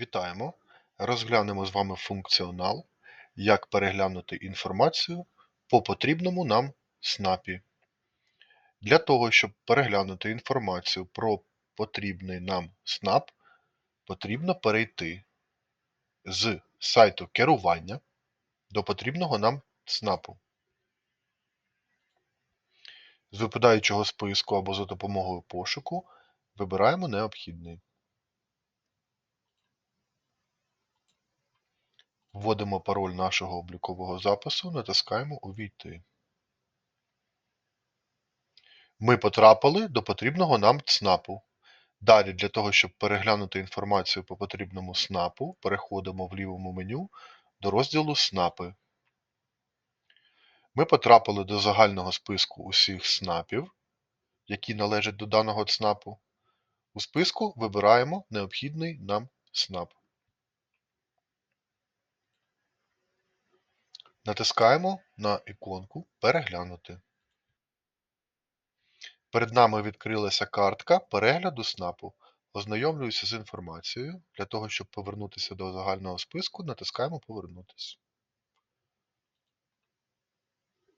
Вітаємо! Розглянемо з вами функціонал, як переглянути інформацію по потрібному нам СНАПі. Для того, щоб переглянути інформацію про потрібний нам СНАП, потрібно перейти з сайту керування до потрібного нам СНАПу. З випадаючого списку або за допомогою пошуку вибираємо необхідний. Вводимо пароль нашого облікового запису, натискаємо Увійти. Ми потрапили до потрібного нам ЦНАПу. Далі, для того, щоб переглянути інформацію по потрібному СНАПу, переходимо в лівому меню до розділу СНАПи. Ми потрапили до загального списку усіх СНАПів, які належать до даного ЦНАПу. У списку вибираємо необхідний нам СНАП. Натискаємо на іконку Переглянути. Перед нами відкрилася картка перегляду СНАПу. Ознайомлююся з інформацією. Для того, щоб повернутися до загального списку, натискаємо Повернутися.